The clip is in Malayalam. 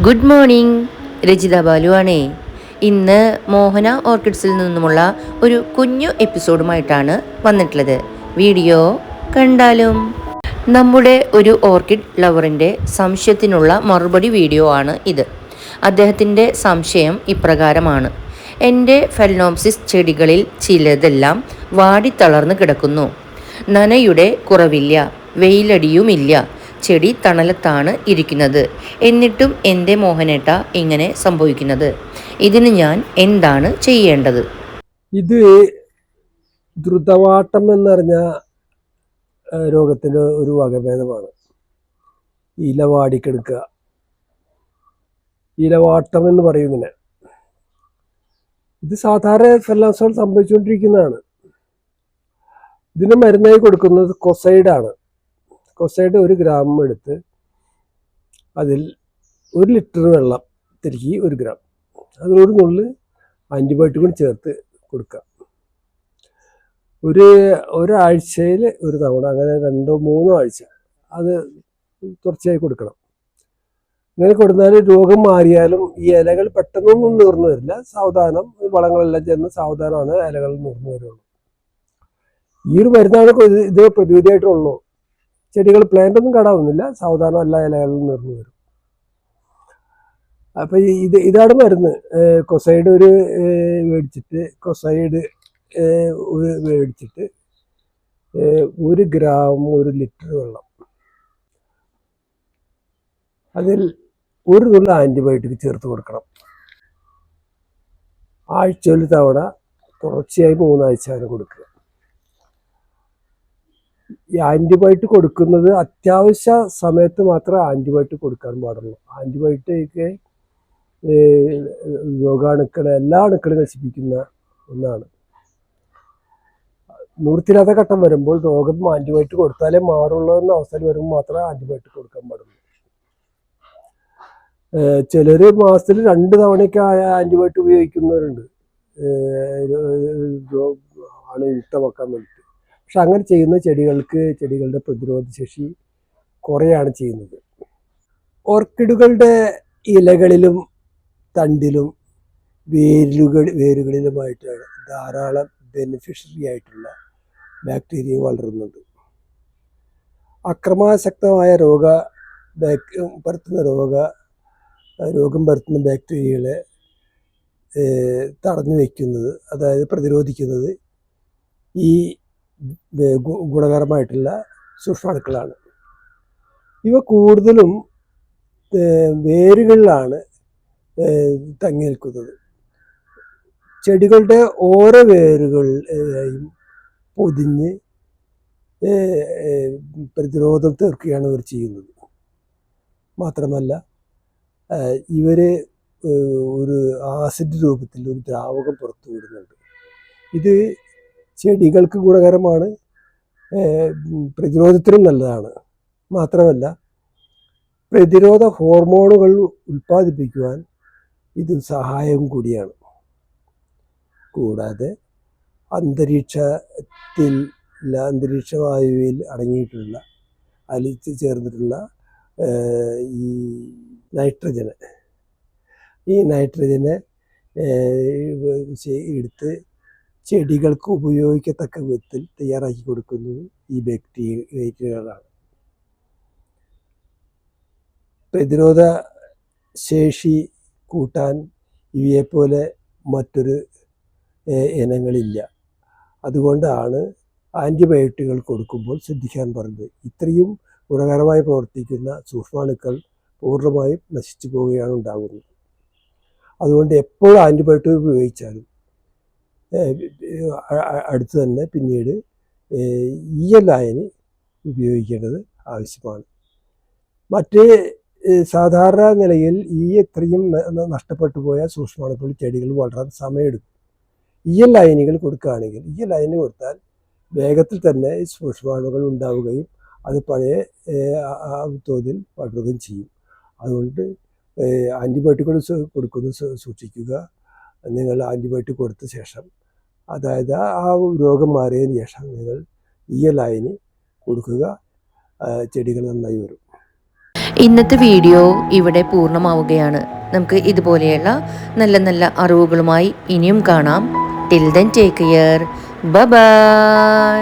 ഗുഡ് മോർണിംഗ് രജിത ബാലു ആണേ ഇന്ന് മോഹന ഓർക്കിഡ്സിൽ നിന്നുമുള്ള ഒരു കുഞ്ഞു എപ്പിസോഡുമായിട്ടാണ് വന്നിട്ടുള്ളത്. വീഡിയോ കണ്ടാലും. നമ്മുടെ ഒരു ഓർക്കിഡ് ലവറിന്റെ സംശയത്തിനുള്ള മറുപടി വീഡിയോ ആണ് ഇത്. അദ്ദേഹത്തിന്റെ സംശയം ഇപ്രകാരമാണ്. എന്റെ ഫെൽനോംസിസ് ചെടികളിൽ ചിലതെല്ലാം വാടിത്തളർന്ന് കിടക്കുന്നു. നനയുടെ കുറവില്ല വെയിലടിയുമില്ല ചെടി തണലത്താണ് ഇരിക്കുന്നത്. എന്നിട്ടും എന്റെ മോഹനേട്ട ഇങ്ങനെ സംഭവിക്കുന്നത്. ഇതിന് ഞാൻ എന്താണ് ചെയ്യേണ്ടത്? ഇത് ദ്രുതവാട്ടം എന്നറിഞ്ഞ രോഗത്തിന്റെ ഒരു വകഭേദമാണ്. ഇല വാടിക്കെടുക്കുക. ഇലവാട്ടം എന്ന് പറയുന്നതിന് ഇത് സാധാരണ ഫെല്ലാസോൾ സംഭവിച്ചുകൊണ്ടിരിക്കുന്നതാണ്. ഇതിന് മരുന്നായി കൊടുക്കുന്നത് കൊസൈഡാണ്. കൊസൈഡ് ഒരു ഗ്രാം എടുത്ത് അതിൽ ഒരു ലിറ്റർ വെള്ളം തിരികെ ഒരു ഗ്രാം. അതിനോട് നുള്ളിൽ ആന്റിബയോട്ടിക് കൂടി ചേർത്ത് കൊടുക്കുക ഒരു ഒരാഴ്ചയിൽ ഒരു തവണ അങ്ങനെ രണ്ടോ മൂന്നോ ആഴ്ച അത് തുടർച്ചയായി കൊടുക്കണം. ഇങ്ങനെ കൊടുത്താൽ രോഗം മാറിയാലും ഈ ഇലകൾ പെട്ടെന്നൊന്നും നീർന്നു വരില്ല. സാവധാനം വളങ്ങളെല്ലാം ചെന്ന് സാവധാനമാണ് ഇലകൾ നീർന്നു വരുള്ളൂ. ഈ ഒരു മരുന്നാണ് ഇത് പ്രതിവിധിയായിട്ടുള്ളൂ. ചെടികൾ പ്ലാന്റ് ഒന്നും കടാവുന്നില്ല സാവധാനം എല്ലാ ഇലകളിലും നിറഞ്ഞു വരും. അപ്പൊ ഈ ഇത് ഇതാണ് മരുന്ന്. കൊസൈഡ് ഒരു മേടിച്ചിട്ട് കൊസൈഡ് ഒരു മേടിച്ചിട്ട് ഒരു ഗ്രാം ഒരു ലിറ്റർ വെള്ളം. അതിൽ ഒരു തുള്ളി ആന്റിബയോട്ടിക് ചേർത്ത് കൊടുക്കണം. ആഴ്ച ഒരു തവണ തുടർച്ചയായി മൂന്നാഴ്ച വരെ കൊടുക്കുക. ഈ ആന്റിബയോട്ടിക് കൊടുക്കുന്നത് അത്യാവശ്യ സമയത്ത് മാത്രമേ ആന്റിബയോട്ടിക് കൊടുക്കാൻ പാടുള്ളൂ. ആന്റിബയോട്ടിക് രോഗാണുക്കളെ എല്ലാ അണുക്കളും നശിപ്പിക്കുന്ന ഒന്നാണ്. നൂർത്തില്ലാത്ത ഘട്ടം വരുമ്പോൾ രോഗം ആന്റിബയോട്ടിക് കൊടുത്താലേ മാറുള്ളൂ എന്ന അവസ്ഥയിൽ വരുമ്പോൾ മാത്രമേ ആന്റിബയോട്ടിക് കൊടുക്കാൻ പാടുള്ളൂ. ചിലർ മാസത്തിൽ രണ്ട് തവണയൊക്കെ ആന്റിബയോട്ടിക് ഉപയോഗിക്കുന്നവരുണ്ട്. ഏഹ് രോ- പക്ഷെ അങ്ങനെ ചെയ്യുന്ന ചെടികൾക്ക് ചെടികളുടെ പ്രതിരോധ ശേഷി കുറയാണ് ചെയ്യുന്നത്. ഓർക്കിഡുകളുടെ ഇലകളിലും തണ്ടിലും വേരുകൾ വേരുകളിലുമായിട്ടാണ് ധാരാളം ബെനിഫിഷ്യറി ആയിട്ടുള്ള ബാക്ടീരിയ വളരുന്നുണ്ട് അക്രമാസക്തമായ രോഗ പരത്തുന്ന രോഗ രോഗം പരത്തുന്ന ബാക്ടീരിയകളെ തടഞ്ഞു വയ്ക്കുന്നത് അതായത് പ്രതിരോധിക്കുന്നത് ഈ ഗുണകരമായിട്ടുള്ള സൂക്ഷ്മാണുക്കളാണ്. ഇവ കൂടുതലും വേരുകളിലാണ് തങ്ങി നിൽക്കുന്നത് ചെടികളുടെ ഓരോ വേരുകളെയും പൊതിഞ്ഞ് പ്രതിരോധം തീർക്കുകയാണ് ഇവർ ചെയ്യുന്നത്. മാത്രമല്ല ഇവർ ഒരു ആസിഡ് രൂപത്തിൽ ഒരു ദ്രാവകം പുറത്തു വിടുന്നുണ്ട് ഇത് ചെടികൾക്ക് ഗുണകരമാണ്. പ്രതിരോധത്തിനും നല്ലതാണ്. മാത്രമല്ല പ്രതിരോധ ഹോർമോണുകൾ ഉൽപ്പാദിപ്പിക്കുവാൻ ഇത് സഹായവും കൂടിയാണ്. കൂടാതെ അന്തരീക്ഷത്തിൽ അന്തരീക്ഷ വായുവിൽ അടങ്ങിയിട്ടുള്ള അലിച്ച് ചേർന്നിട്ടുള്ള ഈ നൈട്രജന്. ഈ നൈട്രജനെ എടുത്ത് ചെടികൾക്ക് ഉപയോഗിക്കത്തക്ക വിധത്തിൽ തയ്യാറാക്കി കൊടുക്കുന്നത് ഈ ബാക്ടീരിയകളാണ്. പ്രതിരോധ ശേഷി കൂട്ടാൻ ഇവയെപ്പോലെ മറ്റൊരു ഇനങ്ങളില്ല. അതുകൊണ്ടാണ് ആന്റിബയോട്ടിക്കുകൾ കൊടുക്കുമ്പോൾ ശ്രദ്ധിക്കാൻ പറഞ്ഞത്. ഇത്രയും ഗുണകരമായി പ്രവർത്തിക്കുന്ന സൂക്ഷ്മാണുക്കൾ പൂർണമായും നശിച്ചു പോവുകയാണ് ഉണ്ടാകുന്നത്. അതുകൊണ്ട് എപ്പോൾ ആന്റിബയോട്ടിക് ഉപയോഗിച്ചാലും അടുത്ത് തന്നെ പിന്നീട് ഈ ലായനി ഉപയോഗിക്കേണ്ടത് ആവശ്യമാണ്. മറ്റ് സാധാരണ നിലയിൽ ഈ ന- നഷ്ടപ്പെട്ടു പോയ സൂക്ഷ്മാണുക്കൾ ചെടികൾ വളരാൻ സമയമെടുക്കും. ഈ ലൈനുകൾ കൊടുക്കുകയാണെങ്കിൽ ഈ ലൈന് കൊടുത്താൽ വേഗത്തിൽ തന്നെ സൂക്ഷ്മാണുക്കൾ ഉണ്ടാവുകയും അത് പഴയ തോതിൽ വളരുകയും ചെയ്യും. അതുകൊണ്ട് ആന്റിബയോട്ടിക്കുകൾ കൊടുക്കുന്നത് സൂക്ഷിക്കുക. നിങ്ങൾ ആന്റിബയോട്ടിക് കൊടുത്ത ശേഷം അതായത് ആ രോഗം മാറിയതിന് ശേഷം നിങ്ങൾ ഈ ലൈന് കൊടുക്കുക ചെടികൾ നന്നായി വരും. ഇന്നത്തെ വീഡിയോ ഇവിടെ പൂർണമാവുകയാണ്. നമുക്ക് ഇതുപോലെയുള്ള നല്ല നല്ല അറിവുകളുമായി ഇനിയും കാണാം. Till then take care bye